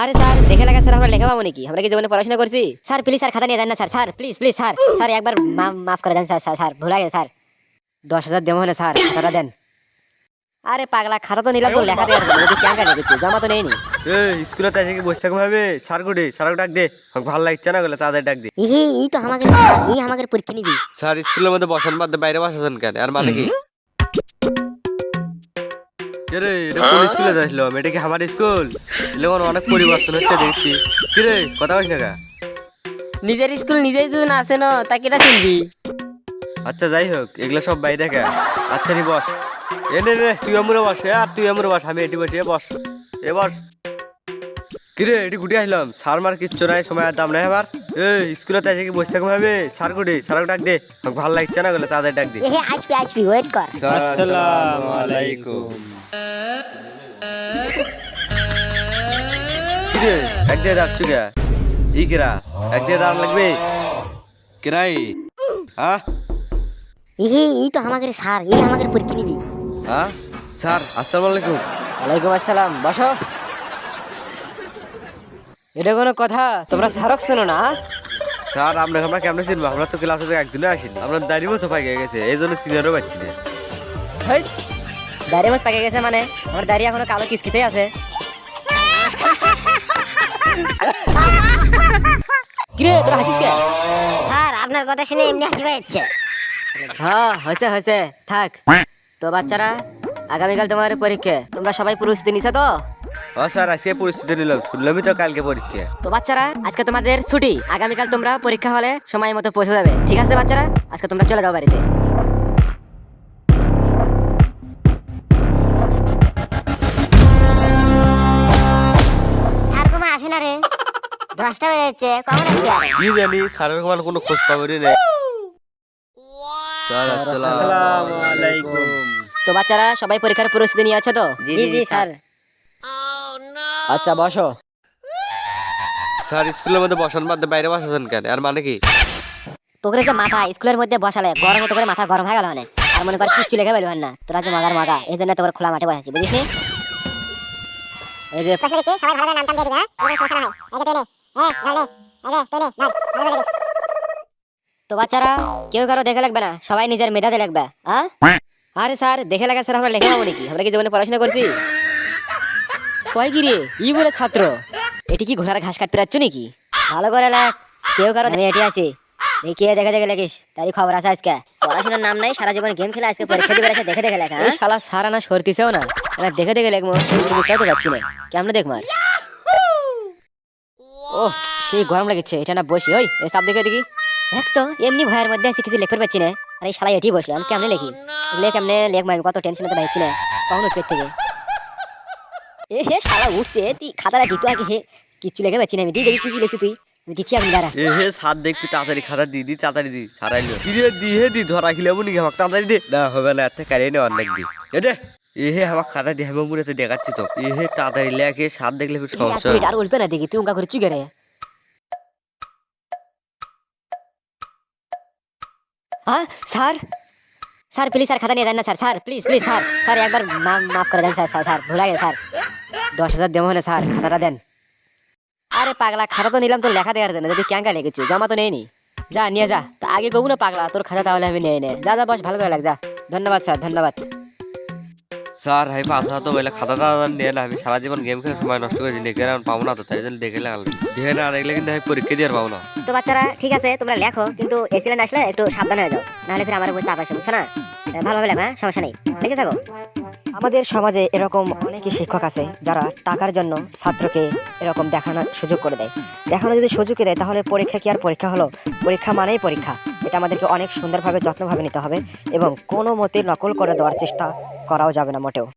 আরে স্যার দেখে লাগা স্যার আমরা লেখা পাবো নাকি আমরা কি জীবনে পড়াশোনা করছি? স্যার প্লিজ স্যার খাতা নিয়ে দেন না sir sir please please sir sir একবার মাফ করে দেন স্যার স্যার স্যার ভুলে গেছে স্যার। দশ হাজার দেবো না স্যার খাতাটা দেন। আরে পাগলা খাতা তো নিলাম তো লেখা দেওয়ার তুই ক্যাঙ্কা লিখেছি জমা তো নেইনি। এ স্কুলে তাই কি বসে থাকব ভাবে? স্যার গুডে স্যার ডাক দে। আমাকে ভালো লাগছে না গেলে তাদের ডাক দে। ইহি ই তো আমাদের ই আমাদের পরীক্ষা নিবি। স্যার স্কুলের মধ্যে বসান বাদ বাইরে বসাছেন কেন? আর মানে কি? রে এটা কোন স্কুলে যাচ্ছিলাম এটা কি আমার স্কুল? এলাম অনেক পরিবর্তন হচ্ছে দেখছি। কি রে কথা বলিস না নিজের স্কুল নিজেই যদি না আসে না তা কেটা চিনবি আচ্ছা যাই হোক এগুলো সব বাইরে কে। আচ্ছা নি বস। এ নে রে তুই আমরে বস এ আর তুই আমরে বস আমি এটি বসি এ বস। এ বস। কিরে এটি গুটি আসলাম স্যার মার কিচ্ছু নাই সময় আর দাম নাই এবার এ স্কুলে তাই কি বসে থাকব ভাবে? স্যার গুটি স্যার ডাক দে। আমাকে ভালো লাগছে না গেলে তাদের ডাক দে। এহে আসবি আসবি ওয়েট কর। আসসালামু আলাইকুম। কিরে এক দিয়ে দাঁড় চুকা ই কিরা এক দিয়ে দাঁড় লাগবে? কিরাই? হ্যাঁ ইহি ই তো আমাদের স্যার ই আমাদের পরীক্ষা নিবি। হ্যাঁ স্যার আসসালামু আলাইকুম। ওয়ালাইকুম আসসালাম বসো। এটা কোনো কথা? তোমরা সারক শোনো না? স্যার আপনাকে আমরা কেমন চিনবো? আমরা তো ক্লাসে একদিনও আসিনি। আপনার দাড়ি মতো পাই গেছে। এই জন্য সিনিয়রও পাচ্ছি না। হেই, দাড়ি মাছ পাকে গেছে মানে? আমার দাড়ি এখনও কালো কিসকিতেই আছে। কিরে তোরা হাসিস কে? স্যার আপনার কথা শুনে এমনি হাসি পাচ্ছে হ্যাঁ হয়েছে হয়েছে। থাক। তো বাচ্চারা আগামীকাল তোমার পরীক্ষা। তোমরা সবাই প্রস্তুতি নিছো তো? ও স্যার আজকে পরিস্থিতি নিলাম শুনলামই তো কালকে পরীক্ষা। তো বাচ্চারা আজকে তোমাদের ছুটি। আগামীকাল তোমরা পরীক্ষা হলে সময় মতো পৌঁছে যাবে। ঠিক আছে বাচ্চারা? আজকে তোমরা চলে যাও বাড়িতে। কোনো আসে না রে। দশটা বেজে যাচ্ছে কখন আর? কি জানি স্যারের কোনো খোঁজ খবরই নেই। স্যার আসসালামু আলাইকুম। তো বাচ্চারা সবাই পরীক্ষার প্রস্তুতি নিয়ে আছে তো? জি জি স্যার। আচ্ছা বসো। স্যার স্কুলের মধ্যে বসান বাদ বাইরে বসাছেন কেন? আর মানে কি? তোকে যে মাথা স্কুলের মধ্যে বসালে গরমে তোকে মাথা গরম হয়ে গেল মানে। আর মনে কর কিচ্ছু লেখা পেলি না। তোরা যে মাগার আগা এই জন্য তোর খোলা মাঠে বসেছি বুঝিস এই যে সবাই ভালো নাম টাম দিয়ে দিবি হ্যাঁ? সমস্যা এই যে হ্যাঁ এই যে তেলে নাল ভালো করে দিস তো বাচ্চারা কেউ কারও দেখে লাগবে না সবাই নিজের মেধাতে লাগবে হ্যাঁ। আরে স্যার দেখে লাগা স্যার আমরা লেখা পাবো নাকি? আমরা কি জীবনে পড়াশোনা করছি? কয় কি রে ই বলে ছাত্র। এটি কি ঘোড়ার ঘাস কাটতে পারছ নাকি? ভালো করে লেখ কেউ কারও আমি এটি আছি। কে দেখে দেখে লেখিস। তারই খবর আছে আজকে। পড়াশোনার নাম নাই, সারা জীবন গেম খেলে আজকে পরীক্ষা দিবে দেখে দেখে লেখা এই শালা সারা না সরতিছেও না। এরা দেখে দেখে লেখবো। তো পাচ্ছি না। কেমন দেখ মার ও সেই গরম লাগছে। এটা না বসি। ওই সাপ দেখে দেখি। দেখ তো, এমনি ভয়ের মধ্যে আছি, কিছু লিখতে পারছি না। আর শালা এটি বসলাম। কেমনে লিখি? লেখ কেমনে? লেখ আমি কত টেনশনে তো পাচ্ছি না। কখন উঠবে থেকে? এ হে শালা উঠছে তুই খাতাটা দিত আগে হে। কিচ্ছু লেখে পাচ্ছি না আমি। দেখি কি কি লিখছি তুই। আমি দিচ্ছি আমি দাঁড়া। এ হে সার দেখবি তাড়াতাড়ি খাতা দি দি তাড়াতাড়ি দি সারাইলো কি রে দি হে দি ধরা খিলাবো নাকি আমাকে তাড়াতাড়ি দে। না হবে না এত কারিয়ে নে অনেক দি। এ দে এ হে আমার খাতা দিয়ে আমি মুড়ে তো দেখাচ্ছি তো। এ হে তাড়াতাড়ি লেখে সার দেখলে ফির সমস্যা আর উল্পে না দেখি তুই উঙ্কা করে চুকে রে। হ্যাঁ স্যার। স্যার প্লিজ স্যার খাতা নিয়ে দেন না sir. Sir please please sir. Sir একবার মাফ করে দেন স্যার স্যার স্যার ভুলে গেছে স্যার। দশ হাজার দেবো না স্যার খাতাটা দেন। আরে পাগলা খাতা তো নিলাম তোর লেখা দেওয়ার জন্য। যদি ক্যাঙ্কা লেগেছি জমা তো নেইনি। যা নিয়ে যা। তা আগে কবু না পাগলা তোর খাতা তাহলে আমি নিয়ে নে। যা যা বস ভালো করে লাগ যা। ধন্যবাদ স্যার ধন্যবাদ। স্যার আমি পাঁচ হাজার তো বলে খাতাটা নিয়ে না আমি সারা জীবন গেম খেলে সময় নষ্ট করেছি দেখে আমি পাবো না তো তাই জন্য দেখে লাগাল দেখে না দেখলে কিন্তু আমি পরীক্ষা দিয়ে পাবো না। তো বাচ্চারা ঠিক আছে তোমরা লেখো কিন্তু এসিলেন আসলে একটু সাবধান হয়ে যাও। নাহলে ফির আমার বসে আপাসে বুঝছ না? ভালোভাবে লেখো হ্যাঁ সমস্যা নেই। লিখে থাকো। আমাদের সমাজে এরকম অনেকই শিক্ষক আছে যারা টাকার জন্য ছাত্রকে এরকম দেখানোর সুযোগ করে দেয়। দেখানো যদি সুযোগই দেয়, তাহলে পরীক্ষা কি আর পরীক্ষা হলো? পরীক্ষা মানেই পরীক্ষা। এটা আমাদেরকে অনেক সুন্দরভাবে যত্নভাবে নিতে হবে এবং কোনো মতে নকল করে দেওয়ার চেষ্টা করাও যাবে না মোটেও।